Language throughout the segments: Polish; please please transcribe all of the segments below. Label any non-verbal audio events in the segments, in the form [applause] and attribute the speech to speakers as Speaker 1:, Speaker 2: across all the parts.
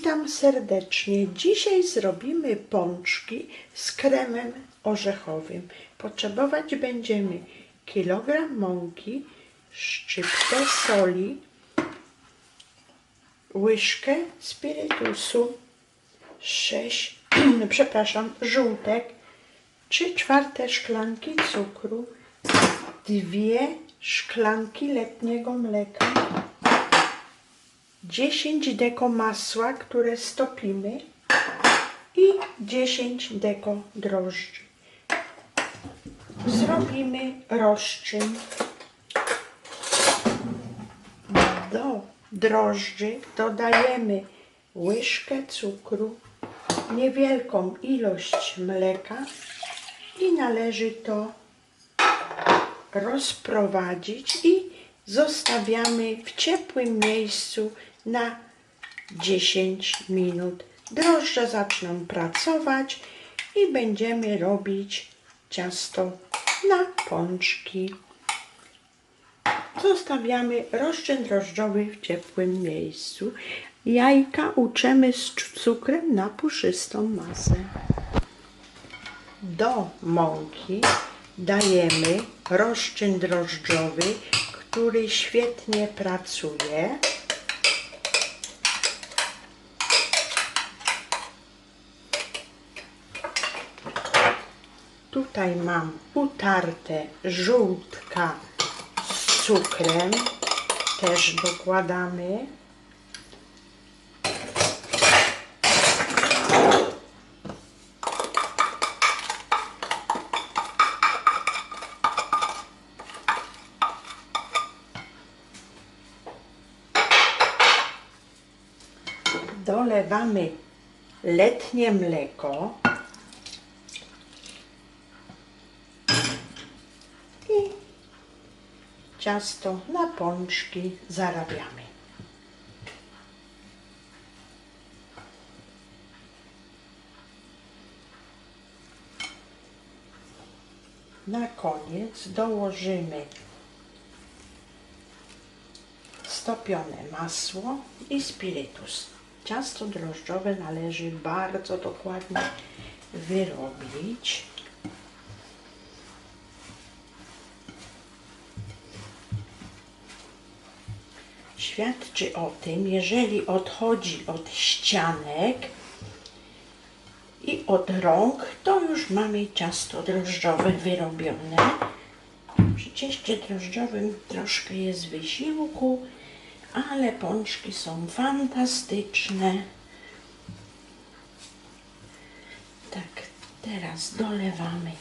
Speaker 1: Witam serdecznie. Dzisiaj zrobimy pączki z kremem orzechowym. Potrzebować będziemy kilogram mąki, szczyptę soli, łyżkę spirytusu, sześć, [clears throat] przepraszam, żółtek, trzy czwarte szklanki cukru, dwie szklanki letniego mleka, 10 deko masła, które stopimy i 10 deko drożdży. Zrobimy rozczyn. Do drożdży dodajemy łyżkę cukru, niewielką ilość mleka i należy to rozprowadzić i zostawiamy w ciepłym miejscu na 10 minut. Drożdże zaczną pracować i będziemy robić ciasto na pączki. Zostawiamy rozczyn drożdżowy w ciepłym miejscu. Jajka uczemy z cukrem na puszystą masę. Do mąki dajemy rozczyn drożdżowy, który świetnie pracuje. Tutaj mam utarte żółtka z cukrem, też dokładamy. dolewamy letnie mleko ciasto na pączki zarabiamy. Na koniec dołożymy stopione masło i spirytus. Ciasto drożdżowe należy bardzo dokładnie wyrobić. Świadczy o tym, jeżeli odchodzi od ścianek i od rąk, to już mamy ciasto drożdżowe wyrobione. Przy cieście drożdżowym troszkę jest wysiłku, ale pączki są fantastyczne. Tak, teraz dolewamy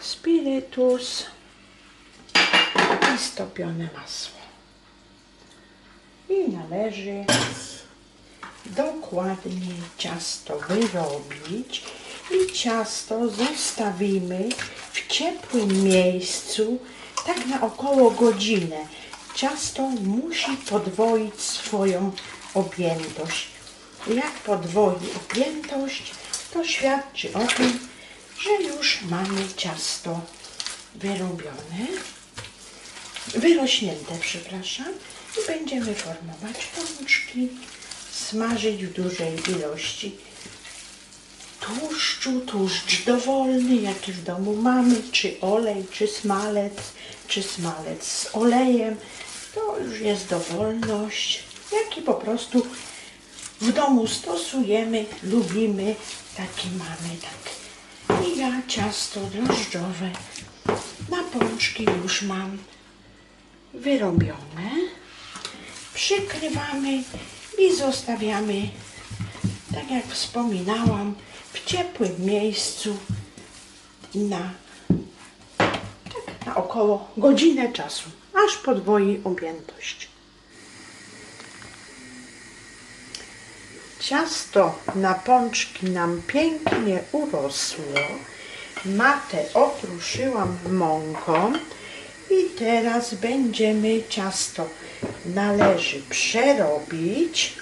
Speaker 1: spirytus i stopione masło. I należy dokładnie ciasto wyrobić i ciasto zostawimy w ciepłym miejscu tak na około godzinę ciasto musi podwoić swoją objętość. Jak podwoi objętość, to świadczy o tym, że już mamy ciasto wyrobione, wyrośnięte, przepraszam, i będziemy formować pączki, smażyć w dużej ilości tłuszczu, tłuszcz dowolny, jaki w domu mamy, czy olej, czy smalec, czy smalec z olejem, to już jest dowolność, jaki po prostu w domu stosujemy, lubimy, taki mamy, tak. I ja ciasto drożdżowe na pączki już mam wyrobione. Przykrywamy i zostawiamy, tak jak wspominałam, w ciepłym miejscu na, tak, na około godzinę czasu, aż podwoi objętość. Ciasto na pączki nam pięknie urosło. Matę otruszyłam mąką i teraz będziemy ciasto należy przerobić.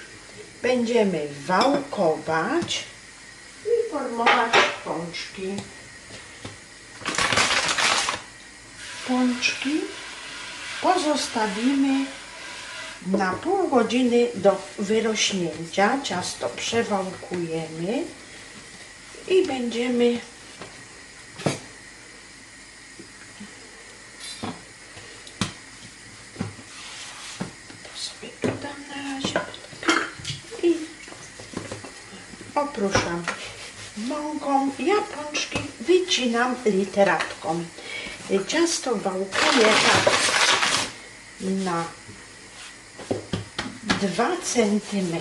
Speaker 1: Będziemy wałkować i formować pączki. Pączki pozostawimy na pół godziny do wyrośnięcia. Ciasto przewałkujemy i będziemy to sobie dodam na razie i oprószam mąką. Ja pączki wycinam literatką. Ciasto wałkuję tak na 2 cm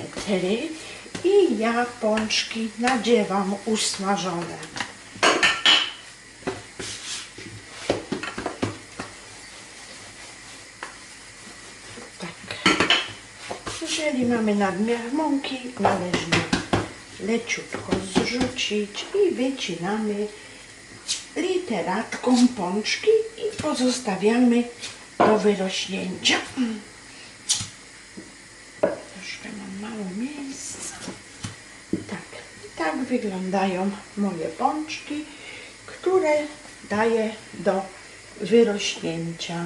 Speaker 1: i ja pączki nadziewam usmażone. Tak. Jeżeli mamy nadmiar mąki, należy leciutko zrzucić i wycinamy literatką pączki i pozostawiamy do wyrośnięcia. Troszkę mam mało miejsca. Tak, tak wyglądają moje pączki, które daję do wyrośnięcia.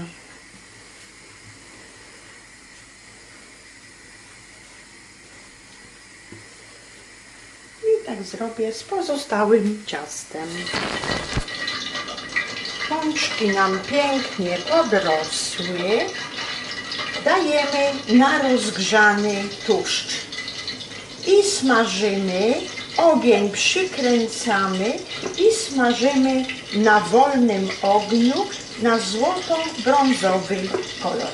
Speaker 1: Tak zrobię z pozostałym ciastem. Pączki nam pięknie podrosły. Dajemy na rozgrzany tłuszcz i smażymy. Ogień przykręcamy i smażymy na wolnym ogniu na złoto-brązowy kolor.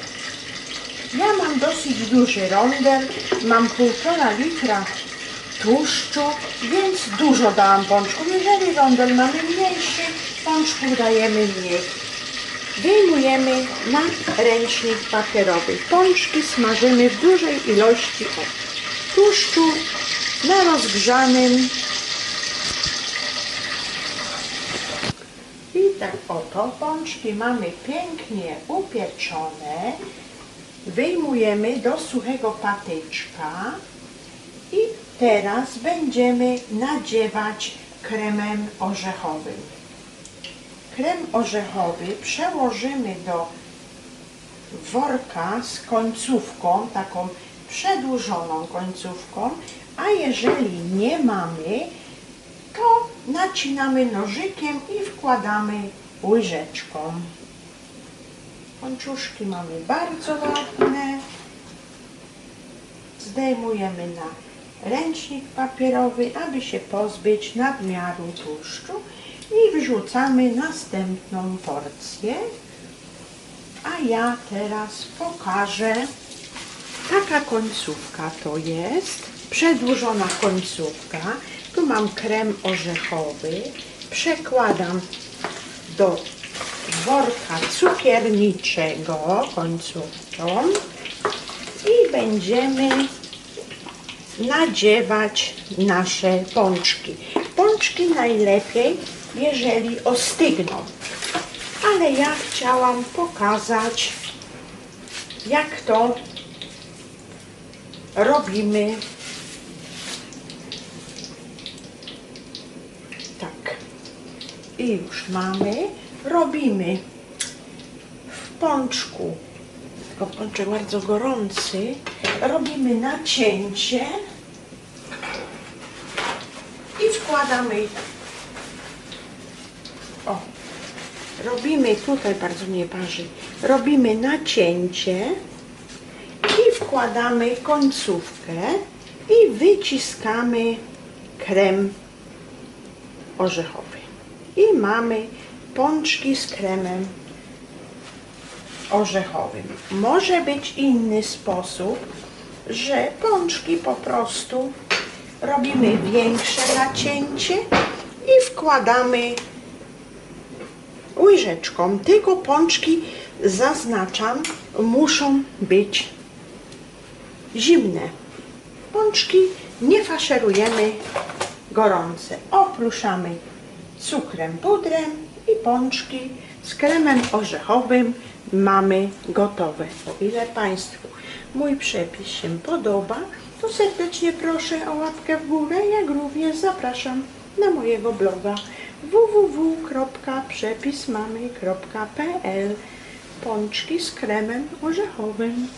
Speaker 1: Ja mam dosyć duży rondel, mam półtora litra tłuszczu, więc dużo dałam pączków. Jeżeli rondel mamy mniejszy, pączków dajemy mniej. Wyjmujemy na ręcznik papierowy. Pączki smażymy w dużej ilości tłuszczu na rozgrzanym. I tak oto pączki mamy pięknie upieczone. Wyjmujemy do suchego patyczka i teraz będziemy nadziewać kremem orzechowym. Krem orzechowy przełożymy do worka z końcówką, taką przedłużoną końcówką, a jeżeli nie mamy, to nacinamy nożykiem i wkładamy łyżeczką. Pączuszki mamy bardzo ładne. Zdejmujemy na ręcznik papierowy, aby się pozbyć nadmiaru tłuszczu i wrzucamy następną porcję. A ja teraz pokażę. Taka końcówka to jest, przedłużona końcówka. Tu mam krem orzechowy. Przekładam do worka cukierniczego końcówką i będziemy nadziewać nasze pączki. Pączki najlepiej, jeżeli ostygną. Ale ja chciałam pokazać, jak to robimy. Tak. I już mamy. Robimy w pączku, tylko pączek bardzo gorący, robimy nacięcie wkładamy o, robimy tutaj bardzo nie parzy, robimy nacięcie i wkładamy końcówkę i wyciskamy krem orzechowy. I mamy pączki z kremem orzechowym. Może być inny sposób, że pączki po prostu robimy większe nacięcie i wkładamy łyżeczką. Tylko pączki, zaznaczam, muszą być zimne. Pączki nie faszerujemy gorące. Opruszamy cukrem, pudrem i pączki z kremem orzechowym mamy gotowe. O ile Państwu mój przepis się podoba, to serdecznie proszę o łapkę w górę, jak również zapraszam na mojego bloga www.przepismamy.pl Pączki z kremem orzechowym.